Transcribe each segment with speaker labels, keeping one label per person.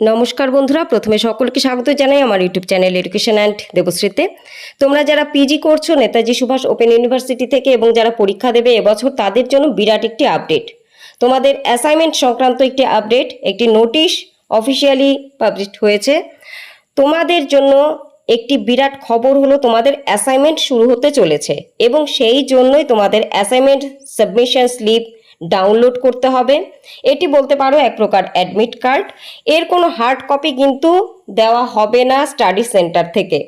Speaker 1: নমস্কার বন্ধুরা, প্রথমে সকলকে স্বাগত জানাই আমার ইউটিউব চ্যানেল এডুকেশন অ্যান্ড দেবশ্রীতে তোমরা যারা পিজি করছ, নেতাজি সুভাষ ওপেন ইউনিভার্সিটি থেকে এবং যারা পরীক্ষা দেবে এবছর, তাদের জন্য বিরাট একটি আপডেট তোমাদের অ্যাসাইনমেন্ট সংক্রান্ত একটি আপডেট একটি নোটিশ অফিসিয়ালি পাবলিশ হয়েছে। তোমাদের জন্য একটি বিরাট খবর হলো, তোমাদের অ্যাসাইনমেন্ট শুরু হতে চলেছে এবং সেই জন্যই তোমাদের অ্যাসাইনমেন্ট সাবমিশন স্লিপ ডাউনলোড করতে হবে। এটি বলতে পারো এক প্রকার অ্যাডমিট কার্ড এর কোনো হার্ড কপি কিন্তু দেওয়া হবে না স্টাডি সেন্টার থেকে।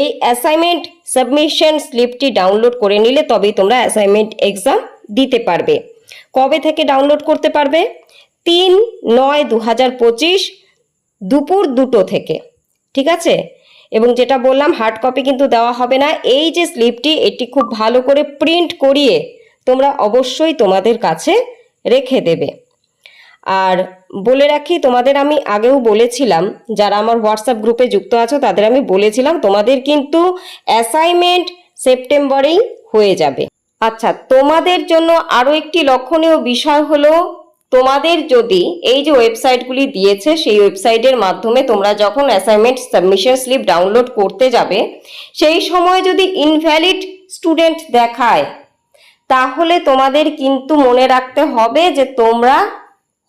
Speaker 1: এই অ্যাসাইনমেন্ট সাবমিশন স্লিপটি ডাউনলোড করে নিলে তবেই তোমরা অ্যাসাইনমেন্ট এক্সাম দিতে পারবে। কবে থেকে ডাউনলোড করতে পারবে? তিন নয় দু পঁচিশ দুপুর দুটো থেকে। ঠিক আছে? এবং যেটা বললাম হার্ড কপি কিন্তু দেওয়া হবে না। এই যে স্লিপটি এটি খুব ভালো করে প্রিন্ট করিয়ে অবশ্যই তোমাদের কাছে রেখে দেবে। আর বলে রাখি, তোমাদের আমি আগেও বলেছিলাম, যারা আমার হোয়াটসঅ্যাপ গ্রুপে যুক্ত আছো, তাদের আমি বলেছিলাম, তোমাদের কিন্তু অ্যাসাইনমেন্ট সেপ্টেম্বরেই হয়ে যাবে। আচ্ছা তোমাদের জন্য আরও একটি লক্ষণীয় বিষয় হলো, তোমাদের যদি এই যে ওয়েবসাইটগুলি দিয়েছে, সেই ওয়েবসাইটের মাধ্যমে তোমরা যখন অ্যাসাইনমেন্ট সাবমিশন স্লিপ ডাউনলোড করতে যাবে, সেই সময় যদি ইনভ্যালিড স্টুডেন্ট দেখায় তাহলে তোমাদের কিন্তু মনে রাখতে হবে যে তোমরা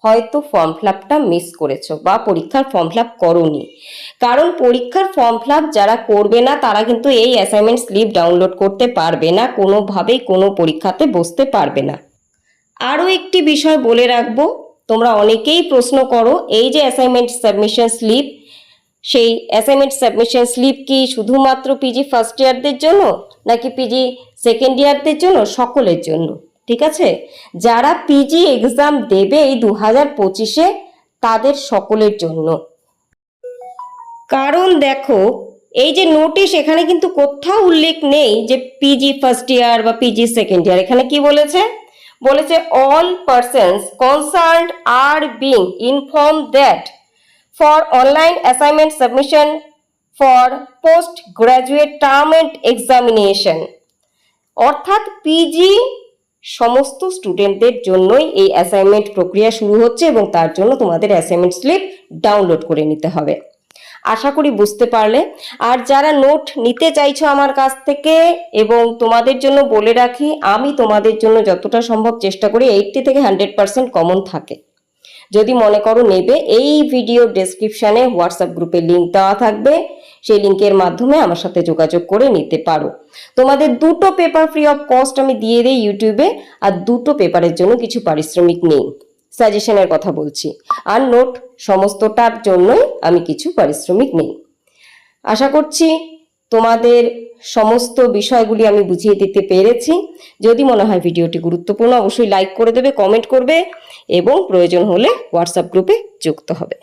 Speaker 1: হয়তো ফর্ম ফিলাপটা মিস করেছ বা পরীক্ষার ফর্ম ফিলাপ করোনি। কারণ পরীক্ষার ফর্ম ফিলাপ যারা করবে না, তারা কিন্তু এই অ্যাসাইনমেন্ট স্লিপ ডাউনলোড করতে পারবে না, কোনোভাবেই কোনো পরীক্ষাতে বসতে পারবে না। আরও একটি বিষয় বলে রাখব, তোমরা অনেকেই প্রশ্ন করো, এই যে অ্যাসাইনমেন্ট সাবমিশন স্লিপ সেই অ্যাসাইনমেন্ট সাবমিশন স্লিপ কি শুধুমাত্র পিজি ফার্স্ট ইয়ারদের জন্য, নাকি পিজি সেকেন্ড ইয়ারদের জন্য, সকলের জন্য? ঠিক আছে? যারা পিজি এক্সাম দেবে এই দু হাজার পঁচিশে, তাদের সকলের জন্য। কারণ দেখো, এই যে নোটিশ এখানে কিন্তু কোথাও উল্লেখ নেই যে পিজি ফার্স্ট ইয়ার বা পিজি সেকেন্ড ইয়ার এখানে কি বলেছে? বলেছে all persons concern are being inform that for online assignment submission for postgraduate term and examination. অর্থাৎ পিজি সমস্ত স্টুডেন্টদের জন্যই এই অ্যাসাইনমেন্ট প্রক্রিয়া শুরু হচ্ছে এবং তার জন্য তোমাদের অ্যাসাইনমেন্ট স্লিপ ডাউনলোড করে নিতে হবে। আশা করি বুঝতে পারলে। আর যারা নোট নিতে চাইছো আমার কাছ থেকে এবং তোমাদের জন্য বলে রাখি, আমি তোমাদের জন্য যতটা সম্ভব চেষ্টা করি এইটটি থেকে হান্ড্রেড পার্সেন্ট কমন থাকে। যদি মনে করো নেবে, এই ভিডিও ডেসক্রিপশানে হোয়াটসঅ্যাপ গ্রুপে লিঙ্ক দেওয়া থাকবে। সেই লিঙ্কের মাধ্যমে আমার সাথে যোগাযোগ করে নিতে পারো। তোমাদের দুটো পেপার ফ্রি অফ কস্ট আমি দিয়ে দিই ইউটিউবে আর দুটো পেপারের জন্য কিছু পারিশ্রমিক নেই। সাজেশনের কথা বলছি। আর নোট সমস্তটার জন্যই আমি কিছু পারিশ্রমিক নেই। আশা করছি তোমাদের সমস্ত বিষয়গুলি আমি বুঝিয়ে দিতে পেরেছি। যদি মনে হয় ভিডিওটি গুরুত্বপূর্ণ, অবশ্যই লাইক করে দেবে কমেন্ট করবে এবং প্রয়োজন হলে হোয়াটসঅ্যাপ গ্রুপে যুক্ত হবে।